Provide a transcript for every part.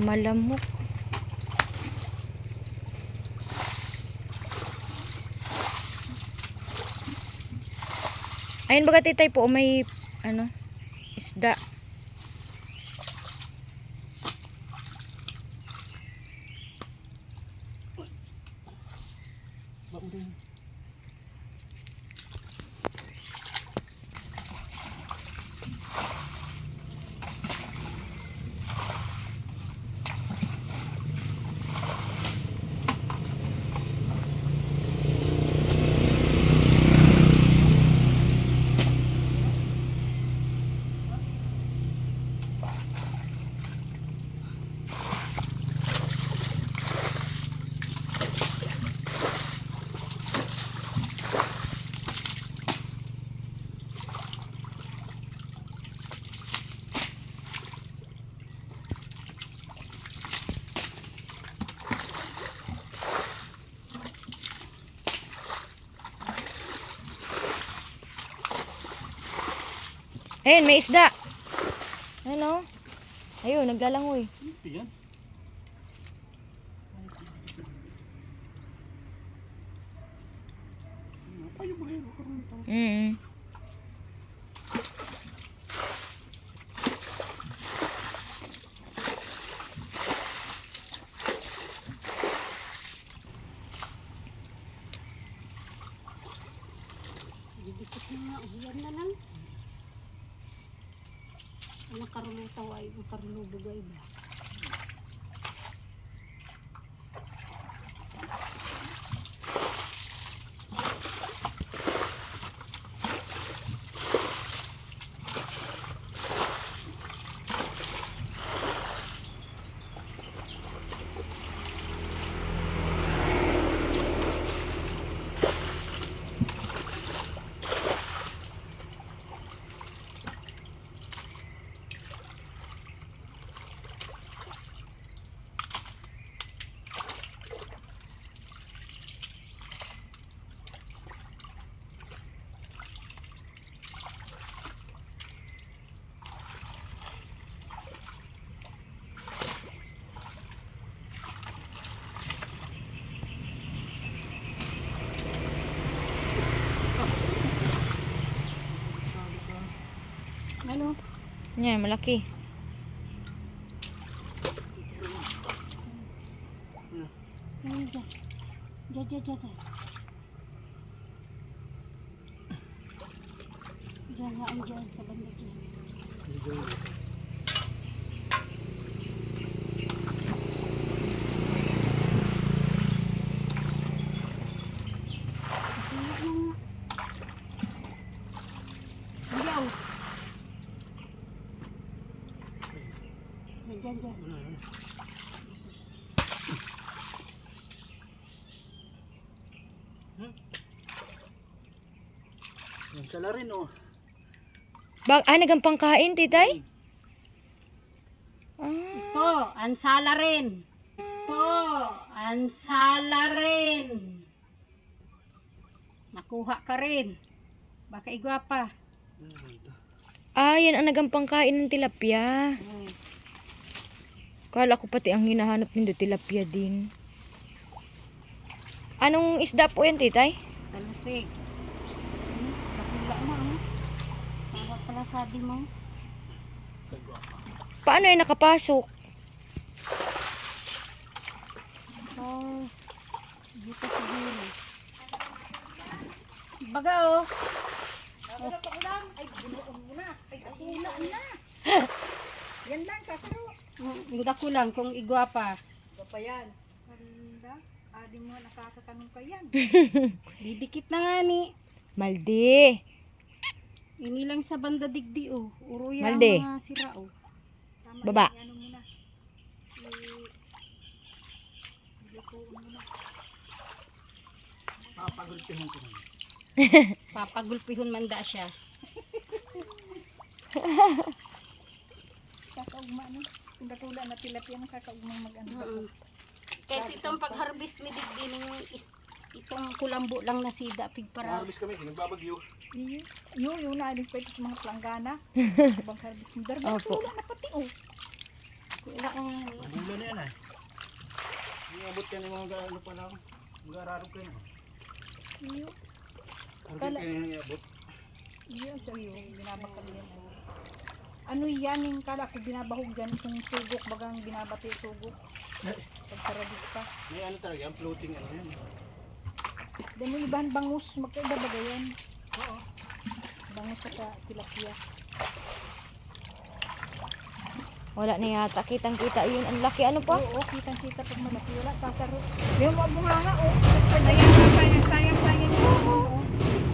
Malamok. Ayun baga titay po may ano isda. Ayun may isda. Ano? Ayun naglalangoy. Yan. Apa yung mga ito karoon ito? Mm. Didikit na nga. Yan na lang. Ano karoon ng taway? Ang Yan malaki. Dyan, dyan, dyan. dyan. Dyan, haan dyan, sa banda. Ayaw. Dyan, dyan. Yung sala rin oh. Bag ah nagampang kain titay? Ah. Ito, ansala rin. Ito, ansala rin. Nakuha ka rin. Baka igwapa. Ano ito? Ah, yan ang nagampang kain ng tilapia. Hmm. Kala ko pati ang hinahanap nindo tilapia din. Anong isda po yan, titay? Talusig. Hmm, Kapila na oh. Tawa pala sabi mo. Paano yan nakapasok? So, dito siguro. Baga oh. Yan lang, sasaro. Dako lang kung igwapa. Ba pa yan? Handa, adi mo nakakatanong ka yan. Didikit na nga ni. Maldi. Ini lang sa banda digdi oh. Uruya Malde. ang mga sira oh. Tama Baba. yan, ano muna. Na. Papagulpihan ko naman. Papagulpihon manda siya. Kakaugma, no? Kung katula na tilapia mo, kakaugma mag-ano. Mm. Kahit itong pag-harvest mi digdi ning is, itong kulambo lang na sida pig para. Harvest kami, nagbabagyo. Iyo, iyo, yun na, pa ito sa mga planggana. Ibang harvest mo. Darga, Opo. tula na pati, oh. Wala ang Nagulan na yan ay. Hindi abot ka ng mga ano pa lang. Mag-araro ka na. Iyo, Araro Kala- ka na abot. iyo, so iyo, binabakal yan. oh. Ano yan yung kala ko binabahog yan, itong sugok, bagang binabati yung sugok. Pagkarabit pa. May ano talaga, ang floating ano yan. Dahil mo ibahan bangus, magkaiba ba yan? Oo. Bangus sa tilapia. Wala na yata. Kitang-kita yun. Ang laki. Ano pa? Oo, kitang-kita pag malaki. Wala, sasaro. Yung mga bunganga, oh. Sayang, sayang, sayang, sayang. Oo.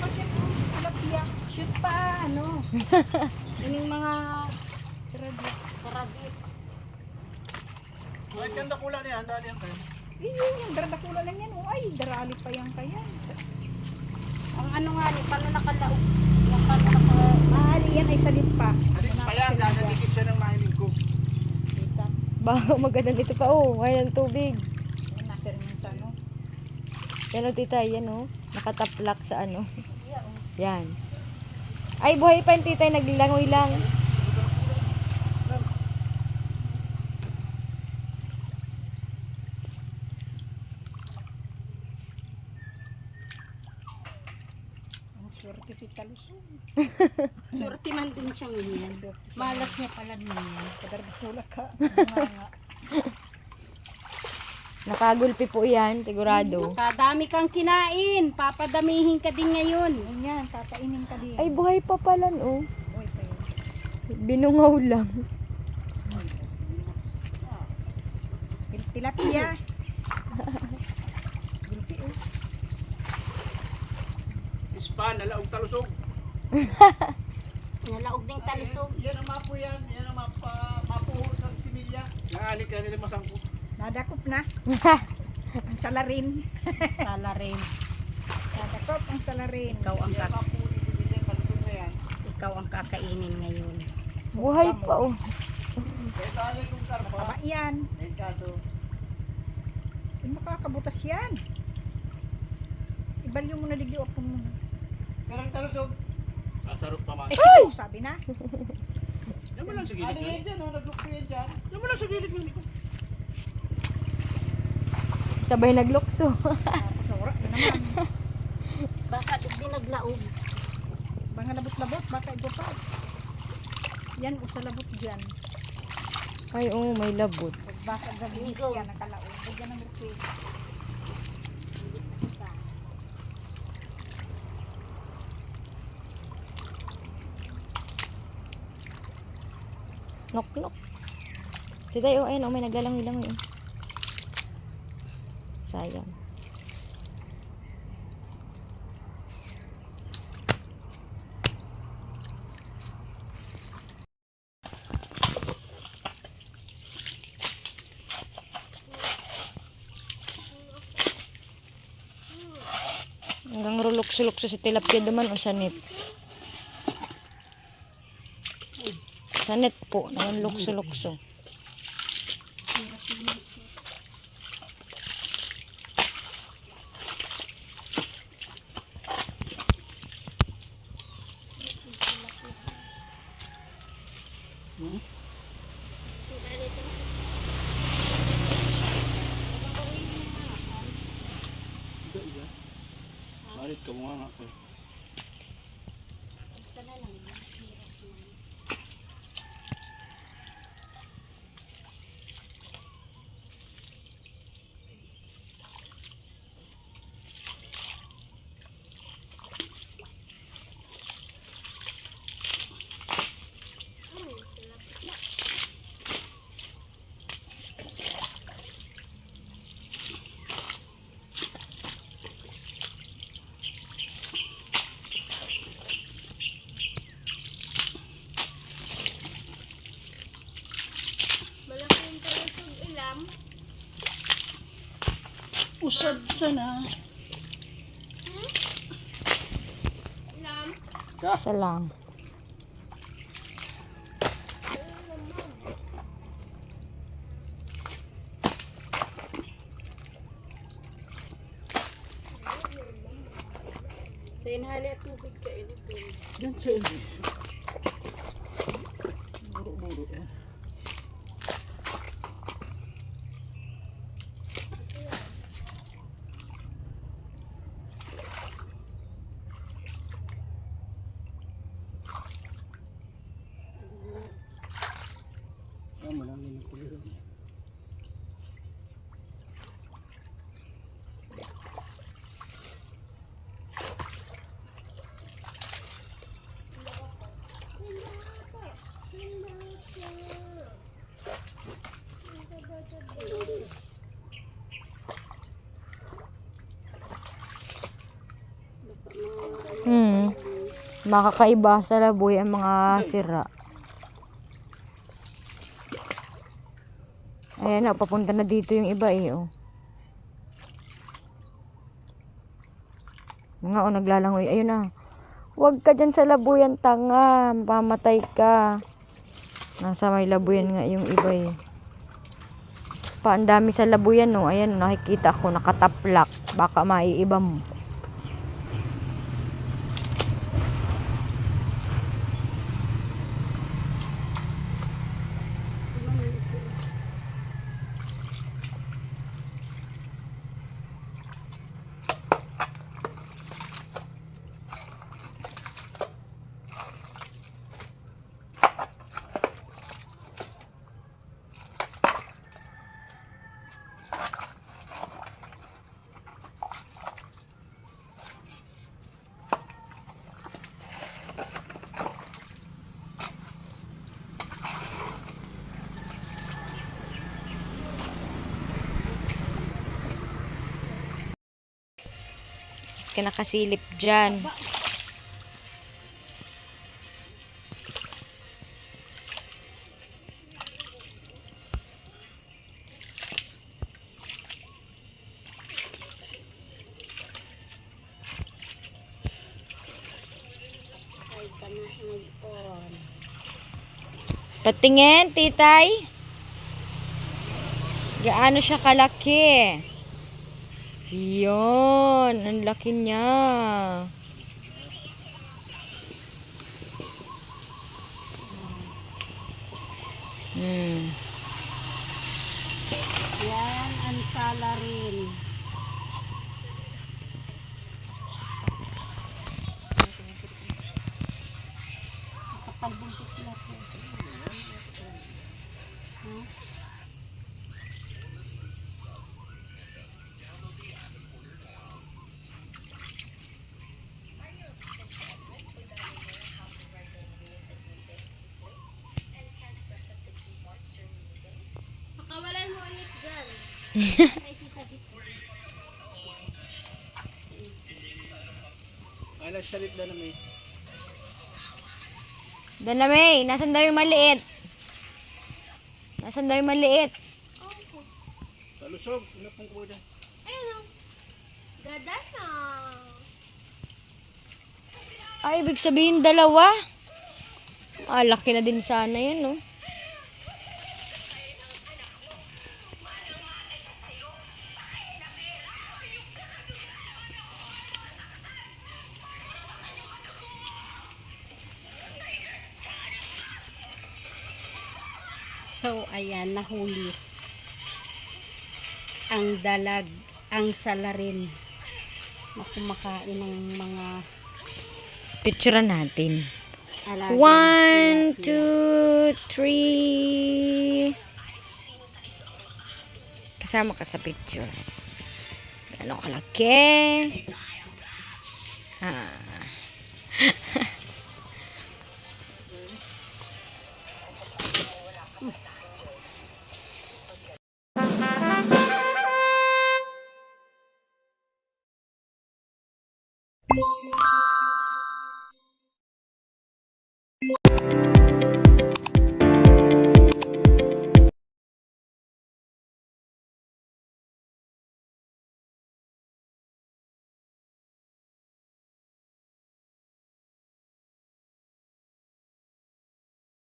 Bakit, oh, tilapia. shoot pa ano. Ining mga Karabit. karabit. Ay, kanda kula na yan, dali yan kayo. Iyo, yung daradakula lang yan. Oh, ay, darali pa yan kaya. Ang ano nga ni paano nakalaog. Yung paano naka Ah, yan ay salit pa. Alis pa yan, dadadikit siya ng mahiling ko. Kita. Baka maganda dito pa. Oh, ngayon ang tubig. Yan, nasa rin yung ano. Yan o, titay. Yan o. Nakataplak sa ano. Yan. Ay, buhay pa yung titay. Naglangoy lang. Din siyang yan. Malas niya pala niyan. Kadardakula ka. Nakagulpi po yan. Sigurado. Kadami kang kinain. Papadamihin ka din ngayon. Yan yan, kakainin ka din. Ay, buhay pa pala no. Uy, pa yun. Binungaw lang. Til- Tilapia. Gulpi, oh. Ispan, nalaog talusog. Nalaog ding talusog. Yan ang mapo yan, yan ang mapa, mapuho ng similya. Nangali ka nila masangko. Nadakop na. Ang salarin. Sala rin. Nadakop ang salarin. Ikaw ang, kak ikaw ang kakainin ngayon. Buhay pa oh. Tama yan. Kaso, Hindi makakabutas yan. Ibalyo mo na ligyo ako muna. karang talusog. Kasarap pa man. Ay! Sabi na. Yan mo lang sa gilid. Ano yan dyan, oh, naglukpo yan dyan. Yan mo lang sa gilid yun. Sabay naglukso. Wala na naman. Baka di naglaog. Mga labot-labot, baka ito pa. Yan, o sa labot dyan. Ay, oh, may labot. Baka Ikaw. yan, nakalaon. Bigyan ng refill. Nok, nok. Titay, oh, ayun, oh, may naglalangoy-langoy. oh. Sayang. Hanggang rulok-sulok sa tilapia duman o sanit. Sanit po, ngayon lukso-lukso. Hmm? Ito, ito. Balit ka mga nga ko. Malaking talusog ilam. Usad sana. Isa lang. Sa inhali at tubig ka inipin. Diyan sa ili. Buro-buro eh. Ah, marami na pala rin. Hmm. Makakaiba sa laboy ang mga sira. Ayan na, papunta na dito yung iba eh, oh. Nga, oh, naglalangoy. Ayun na. Huwag ka dyan sa labuyan, tanga. Pamatay ka. Nasa may labuyan nga yung iba eh. Pa, dami sa labuyan, no. Ayan, oh, nakikita ko, nakataplak. Baka maiiba mo. Ka nakasilip dyan. Patingin, titay. Gaano siya kalaki? Yun, ang laki niya. Hmm. Yan ang salarin. Nakapagbunsot dyan. Alas salit na namin. Doon na may, nasan daw yung maliit? Nasan daw yung maliit? Talusog. Ano pong kuda? Ayun o. Gada na. Ay, ibig sabihin dalawa. Ah, laki na din sana yun, no? So, ayan, nahuli. Ang dalag, ang salarin na kumakain ng mga Picture natin. alaga. One, two, three. Kasama ka sa picture. Ano kalaki? Ah.